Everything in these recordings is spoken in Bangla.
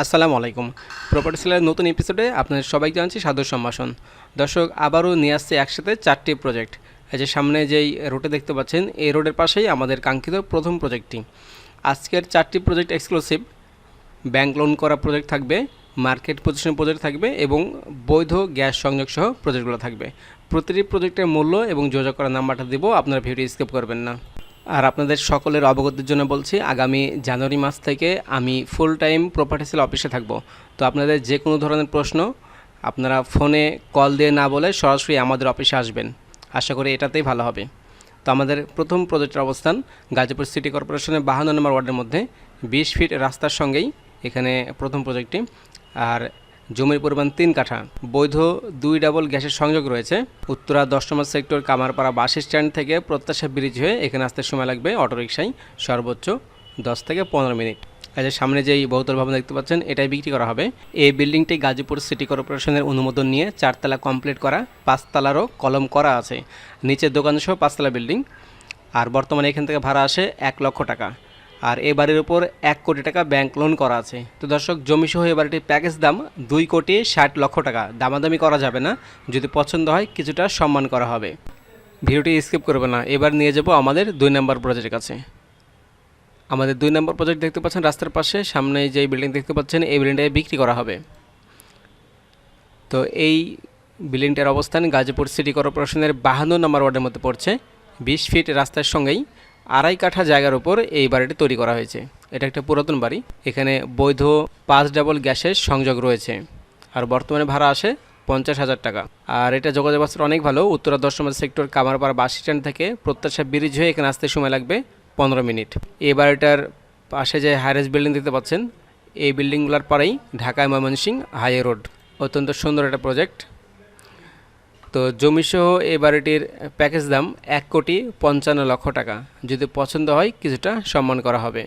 আসসালামু আলাইকুম। প্রপার্টি সেলার নতুন এপিসোডে আপনাদের সবাইকে জানাচ্ছি সাদর সম্ভাষণ। দর্শক, আবারও নিয়ে আসছে একসাথে চারটি প্রজেক্ট এই যে সামনে যেই রোডে দেখতে পাচ্ছেন, এই রোডের পাশেই আমাদের কাঙ্ক্ষিত প্রথম প্রজেক্টটি আজকের চারটি প্রজেক্ট এক্সক্লুসিভ ব্যাংক লোন করা প্রজেক্ট থাকবে মার্কেট পজিশন প্রজেক্ট থাকবে এবং বৈধ গ্যাস সংযোগ সহ প্রজেক্টগুলো থাকবে। প্রতিটি প্রজেক্টের মূল্য এবং যোগাযোগ করার নাম্বারটা দেবো, আপনারা ভিডিও স্কিপ করবেন না। আর আপনাদের সকলের অবগতির জন্য বলছি, আগামী জানুয়ারি মাস থেকে আমি ফুল টাইম প্রপার্টি সেল অফিসে থাকব। তো আপনাদের যে কোনো ধরনের প্রশ্ন, আপনারা ফোনে কল দিয়ে না বলে সরাসরি আমাদের অফিসে আসবেন। আশা করি এটাতেই ভালো হবে। তো আমাদের প্রথম প্রজেক্টের অবস্থান, গাজীপুর সিটি কর্পোরেশনের বাহান্ন নম্বর ওয়ার্ডের মধ্যে, বিশ ফিট রাস্তার সঙ্গেই এখানে প্রথম প্রজেক্টটি আর জমির পরিমাণ তিন কাঠা। বৈধ দুই ডাবল গ্যাসের সংযোগ রয়েছে। উত্তরা দশ number sector Kamarpara bus stand থেকে প্রত্যাশা ব্রিজ হয়ে এখানে আসতে সময় লাগবে অটোরিকশায় সর্বোচ্চ দশ থেকে পনেরো মিনিট। এই যে সামনে যেই বহুতল ভবন দেখতে পাচ্ছেন, এটাই বিক্রি করা হবে। এই বিল্ডিংটি গাজীপুর সিটি কর্পোরেশনের অনুমোদন নিয়ে চারতলা কমপ্লিট করা, পাঁচতলারও কলম করা আছে। নিচে দোকান সহ পাঁচতলা বিল্ডিং। আর বর্তমানে এখান থেকে ভাড়া আসে এক লক্ষ টাকা। আর এই বাড়ির উপর এক কোটি টাকা ব্যাংক লোন করা আছে। তো দর্শক, জমি সহ এই বাড়িটির প্যাকেজ দাম দুই কোটি ষাট লক্ষ টাকা। দামাদামি করা যাবে না। যদি পছন্দ হয়, কিছুটা সম্মান করা হবে। ভিডিওটি স্কিপ করবে না। এবার নিয়ে যাব আমাদের দুই নম্বর প্রজেক্টের কাছে। আমাদের দুই নম্বর প্রজেক্ট দেখতে পাচ্ছেন, রাস্তার পাশে। সামনে যে বিল্ডিং দেখতে পাচ্ছেন, এই বিল্ডিংটাকে বিক্রি করা হবে। তো এই বিল্ডিংটার অবস্থান গাজীপুর সিটি কর্পোরেশনের বাহান্ন নম্বর ওয়ার্ডের মধ্যে পড়ছে। বিশ ফিট রাস্তার সঙ্গেই আড়াই কাঠা জায়গার উপর এই বাড়িটি তৈরি করা হয়েছে। এটা একটা পুরাতন বাড়ি। এখানে বৈধ পাঁচ ডাবল গ্যাসের সংযোগ রয়েছে। আর বর্তমানে ভাড়া আসে পঞ্চাশ হাজার টাকা। আর এটা যোগাযোগ ব্যবস্থা অনেক ভালো। উত্তরা দশ সেক্টর কামারপাড়া বাস স্ট্যান্ড থেকে প্রত্যাশা ব্রিজ হয়ে এখানে আসতে সময় লাগবে পনেরো মিনিট। এই বাড়িটার পাশে যে হাইরেজ বিল্ডিং দেখতে পাচ্ছেন, এই বিল্ডিংগুলোর পরেই ঢাকা ময়মনসিং হাইওয়ে রোড। অত্যন্ত সুন্দর একটা প্রজেক্ট তো জমিসহ এই বাড়িটির প্যাকেজ দাম এক কোটি পঞ্চান্ন লক্ষ টাকা। যদি পছন্দ হয়, কিছুটা সম্মান করা হবে।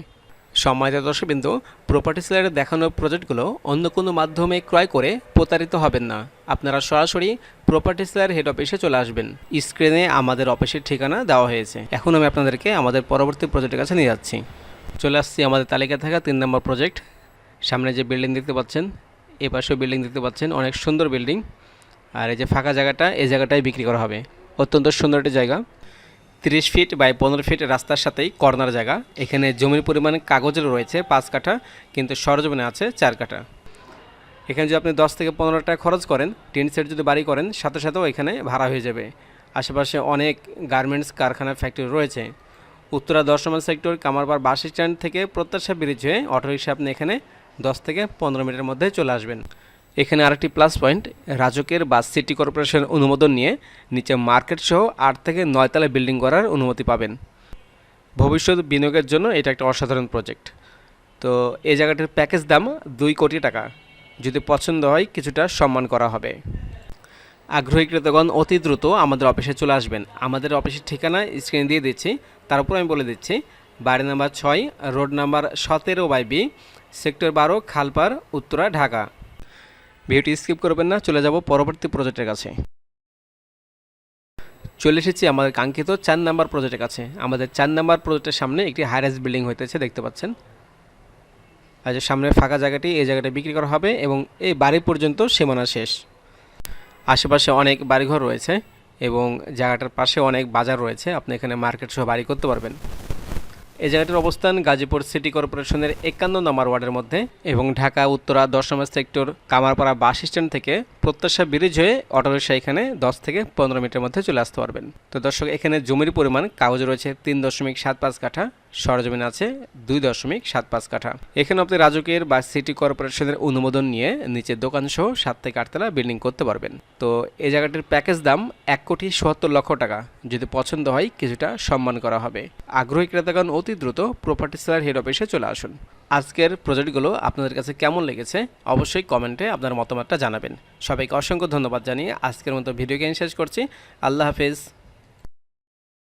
সম্মানিত দর্শক বিন্দু প্রপার্টি সেলারে দেখানো প্রজেক্টগুলো অন্য কোনো মাধ্যমে ক্রয় করে প্রতারিত হবেন না। আপনারা সরাসরি প্রপার্টি সেলার হেড অফিসে চলে আসবেন। স্ক্রিনে আমাদের অফিসের ঠিকানা দেওয়া হয়েছে। এখন আমি আপনাদেরকে আমাদের পরবর্তী প্রজেক্টের কাছে নিয়ে যাচ্ছি। চলে আসছি আমাদের তালিকা থাকা তিন নম্বর প্রজেক্ট সামনে যে বিল্ডিং দেখতে পাচ্ছেন এ পাশেও বিল্ডিং দেখতে পাচ্ছেন, অনেক সুন্দর বিল্ডিং আর এই যে ফাঁকা জায়গাটা, এই জায়গাটাই বিক্রি করা হবে। অত্যন্ত সুন্দর একটি জায়গা। তিরিশ ফিট বাই পনেরো ফিট রাস্তার সাথেই কর্নার জায়গা। এখানে জমির পরিমাণ কাগজের রয়েছে, পাঁচ কাঠা, কিন্তু সরজমিনে আছে চার কাঠা। এখানে যদি আপনি দশ থেকে পনেরো টাকা খরচ করেন, টিন সেট যদি বাড়ি করেন, সাথে সাথেও এখানে ভাড়া হয়ে যাবে। আশেপাশে অনেক গার্মেন্টস কারখানা ফ্যাক্টরি রয়েছে। Uttara number sector Kamarbar bus stand থেকে প্রত্যাশা ব্রিজ হয়ে অটোরিক্সা আপনি এখানে দশ থেকে পনেরো মিনিটের মধ্যে চলে আসবেন। এখানে আরেকটি প্লাস পয়েন্ট রাজকের বা সিটি কর্পোরেশন অনুমোদন নিয়ে নিচে মার্কেট সহ আট থেকে নয়তলা বিল্ডিং করার অনুমতি পাবেন। ভবিষ্যৎ বিনিয়োগের জন্য এটা একটা অসাধারণ প্রজেক্ট তো এই জায়গাটির প্যাকেজ দাম দুই কোটি টাকা। যদি পছন্দ হয়, কিছুটা সম্মান করা হবে। আগ্রহী ক্রেতাগণ অতি দ্রুত আমাদের অফিসে চলে আসবেন। আমাদের অফিসের ঠিকানা স্ক্রিনে দিয়ে দিচ্ছি। তার উপর আমি বলে দিচ্ছি, বাড়ি নাম্বার ছয় রোড নাম্বার সতেরো বাই বি সেক্টর বারো খালপার উত্তরা, ঢাকা। ভিডিওটি স্কিপ করবেন না, চলে যাব পরবর্তী প্রজেক্টের কাছে। চলে এসেছি আমাদের কাঙ্ক্ষিত চার নাম্বার প্রজেক্টের কাছে। আমাদের চার নাম্বার প্রজেক্টের সামনে একটি হাইরাইজ বিল্ডিং হইতেছে, দেখতে পাচ্ছেন। আর যে সামনের ফাঁকা জায়গাটি, এই জায়গাটা বিক্রি করা হবে এবং এই বাড়ি পর্যন্ত সীমানা শেষ। আশেপাশে অনেক বাড়িঘর রয়েছে এবং জায়গাটার পাশে অনেক বাজার রয়েছে। আপনি এখানে মার্কেট সহ বাড়ি করতে পারবেন। এই জায়গাটির অবস্থান গাজীপুর সিটি কর্পোরেশনের একান্ন নম্বর ওয়ার্ডের মধ্যে এবং ঢাকা, উত্তরা দশম সেক্টর কামারপাড়া বাস স্ট্যান্ড থেকে প্রত্যাশা ব্রিজ হয়ে অটোরিক্সা এখানে দশ থেকে পনেরো মিনিটের মধ্যে চলে আসতে পারবেন। তো দর্শক, এখানে জমির পরিমাণ, কাগজ রয়েছে তিন দশমিক সাত পাঁচ কাঠা, সরজমিন আছে দুই দশমিক সাত পাঁচ কাঠা। এখানে আপনি রাজকের বা সিটি কর্পোরেশনের অনুমোদন নিয়ে নিচে দোকান সহ সাত থেকে আটতলা বিল্ডিং করতে পারবেন। তো এই জায়গাটির প্যাকেজ দাম এক কোটি সত্তর লক্ষ টাকা। যদি পছন্দ হয়, কিছুটা সম্মান করা হবে। আগ্রহী ক্রেতাগণ অতি দ্রুত প্রপার্টি সেলার হেড অফিসে চলে আসুন। আজকের প্রজেক্টগুলো আপনাদের কাছে কেমন লেগেছে অবশ্যই কমেন্টে আপনার মতামতটা জানাবেন। সবাইকে অসংখ্য ধন্যবাদ জানিয়ে আজকের মতো ভিডিও গেম শেষ করছি। আল্লাহ হাফেজ।